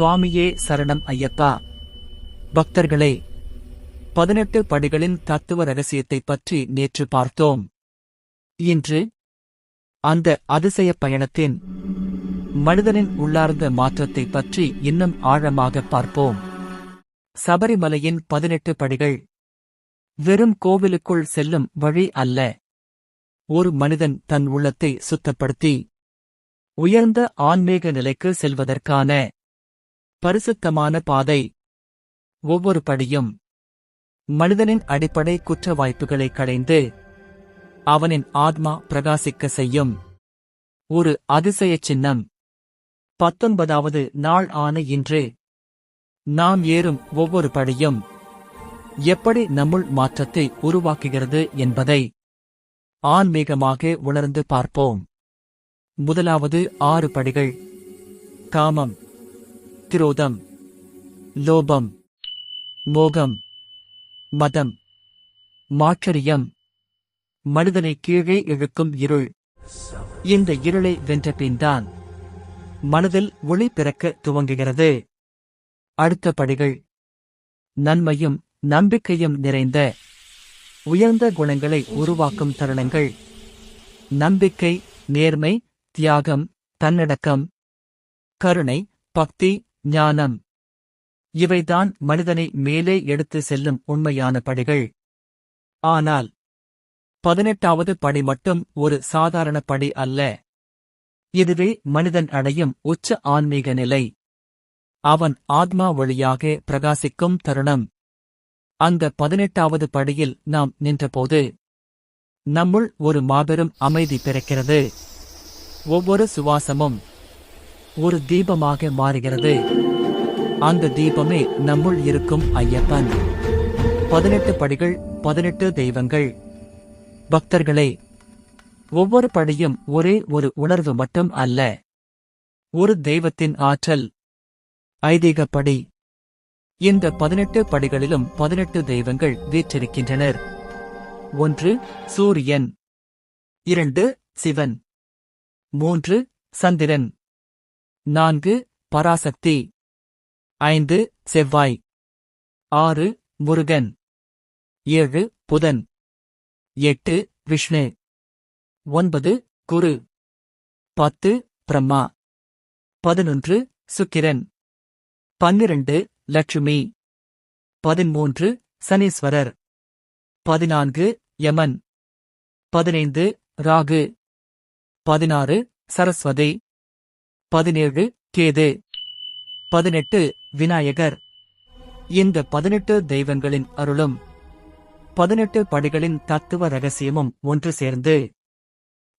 சுவாமியே சரணம் ஐயப்பா. பக்தர்களே பதினெட்டு படிகளின் தத்துவ ரகசியத்தைப் பற்றி நேற்று பார்த்தோம். இன்று அந்த அதிசய பயணத்தின் மனிதனின் உள்ளார்ந்த மாற்றத்தைப் பற்றி இன்னும் ஆழமாக பார்ப்போம். சபரிமலையின் பதினெட்டு படிகள் வெறும் கோவிலுக்குள் செல்லும் வழி அல்ல. ஒரு மனிதன் தன் உள்ளத்தை சுத்தப்படுத்தி உயர்ந்த ஆன்மீக நிலைக்கு செல்வதற்கான பரிசுத்தமான பாதை. ஒவ்வொரு படியும் மனிதனின் அடிப்படை குற்ற வாய்ப்புகளை களைந்து அவனின் ஆத்மா பிரகாசிக்க செய்யும். ஒரு அதிசய சின்னம். பத்தொன்பதாவது நாள் ஆன இன்று நாம் ஏறும் ஒவ்வொரு படியும் எப்படி நம்முள் மாற்றத்தை உருவாக்குகிறது என்பதை ஆன்மீகமாக உணர்ந்து பார்ப்போம். முதலாவது ஆறு படிகள். காமம். திரோதம் லோபம் மோகம் மதம் மாச்சரியம் மனிதனை கீழே இழுக்கும் இருள். இந்த இருளை வென்ற பின்தான் மனதில் ஒளி பிறக்க துவங்குகிறது. அடுத்த படிகள். நன்மையும் நம்பிக்கையும் நிறைந்த உயர்ந்த குணங்களை உருவாக்கும் தருணங்கள். நம்பிக்கை நேர்மை தியாகம் தன்னடக்கம் கருணை பக்தி ஞானம். இவைதான் மனிதனை மேலே எடுத்து செல்லும் உண்மையான படிகள் ஆனால் பதினெட்டாவது படி மட்டும் ஒரு சாதாரண படி அல்ல. இதுவே மனிதன் அடையும் உச்ச ஆன்மீக நிலை. அவன் ஆத்மா வழியாக பிரகாசிக்கும் தருணம். அந்த பதினெட்டாவது படியில் நாம் நின்றபோது நம்முள் ஒரு மாபெரும் அமைதி பிறக்கிறது. ஒவ்வொரு சுவாசமும் ஒரு தீபமாக மாறுகிறது. அந்த தீபமே நம்முள் இருக்கும் ஐயப்பன். பதினெட்டு படிகள் பதினெட்டு தெய்வங்கள். பக்தர்களே ஒவ்வொரு படியும் ஒரே ஒரு உணர்வு மட்டும் அல்ல. ஒரு தெய்வத்தின் ஆற்றல். ஐதீகப்படி இந்த பதினெட்டு படிகளிலும் பதினெட்டு தெய்வங்கள் வீற்றிருக்கின்றனர். ஒன்று சூரியன். இரண்டு சிவன். மூன்று சந்திரன். நான்கு பராசக்தி. ஐந்து செவ்வாய். ஆறு முருகன். ஏழு புதன். எட்டு விஷ்ணு. ஒன்பது குரு. பத்து பிரம்மா. பதினொன்று சுக்கிரன். பன்னிரண்டு லட்சுமி. பதிமூன்று சனீஸ்வரர். பதினான்கு யமன். பதினைந்து ராகு. பதினாறு சரஸ்வதி. பதினேழு கேது. பதினெட்டு விநாயகர். இந்த பதினெட்டு தெய்வங்களின் அருளும் பதினெட்டு படிகளின் தத்துவ ரகசியமும் ஒன்று சேர்ந்து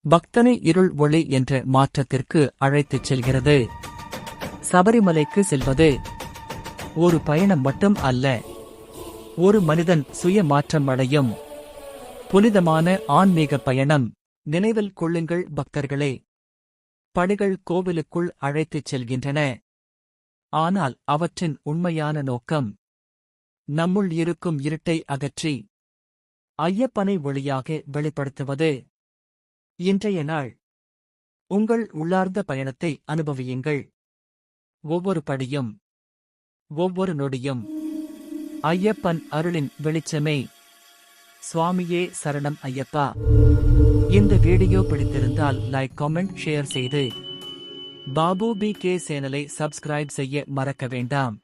பக்தனை இருள் ஒளி என்ற மாற்றத்திற்கு அழைத்துச் செல்கிறது. சபரிமலைக்கு செல்வது ஒரு பயணம் மட்டும் அல்ல ஒரு மனிதன் சுய மாற்றம் அடையும் புனிதமான ஆன்மீக பயணம். நினைவில் கொள்ளுங்கள் பக்தர்களே பணிகள் கோவிலுக்குள் அழைத்துச் செல்கின்றன. ஆனால் அவற்றின் உண்மையான நோக்கம் நம்முள் இருக்கும் இருட்டை அகற்றி ஐயப்பனை ஒளியாக வெளிப்படுத்துவது. இன்றைய நாள் உங்கள் உள்ளார்ந்த பயணத்தை அனுபவியுங்கள். ஒவ்வொரு படியும் ஒவ்வொரு நொடியும் ஐயப்பன் அருளின் வெளிச்சமே. சுவாமியே சரணம் ஐயப்பா. இந்த வீடியோ பிடித்திருந்தால் லைக் கமெண்ட் ஷேர் செய்து. பாபு பி கே சேனலை சப்ஸ்கிரைப் செய்ய மறக்க வேண்டாம்.